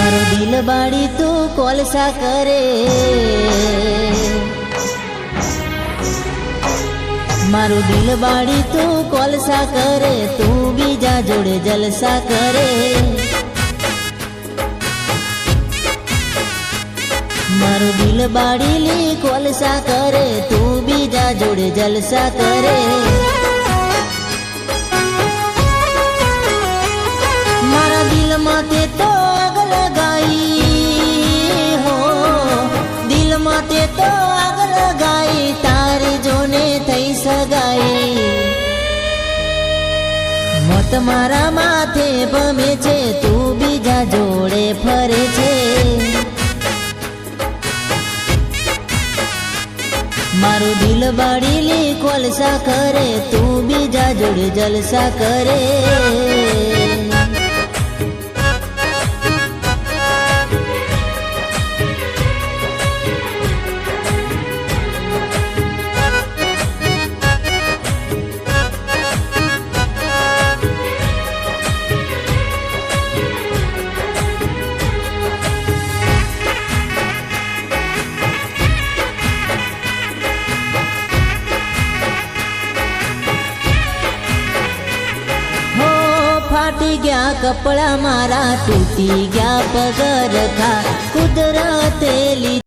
મારો દિલ બાળી તું કોલસા કરે. મારું દિલ બાળી તું કોલસા કરે, તું બીજા જોડે જલસા કરે. મારું દિલ બાળીલી કોલસા કરે, તું બીજા જોડે જલસા કરે. સગાઈ મત મારા માથે ભમે છે, તું બીજા જોડે ફરે છે. મારું દિલ બાળી બાળીલી કોલસા કરે, તું બીજા જોડે જલસા કરે. ફાટી ગયા કપડા મારા તૂટી ગયા પગરખા લીધા.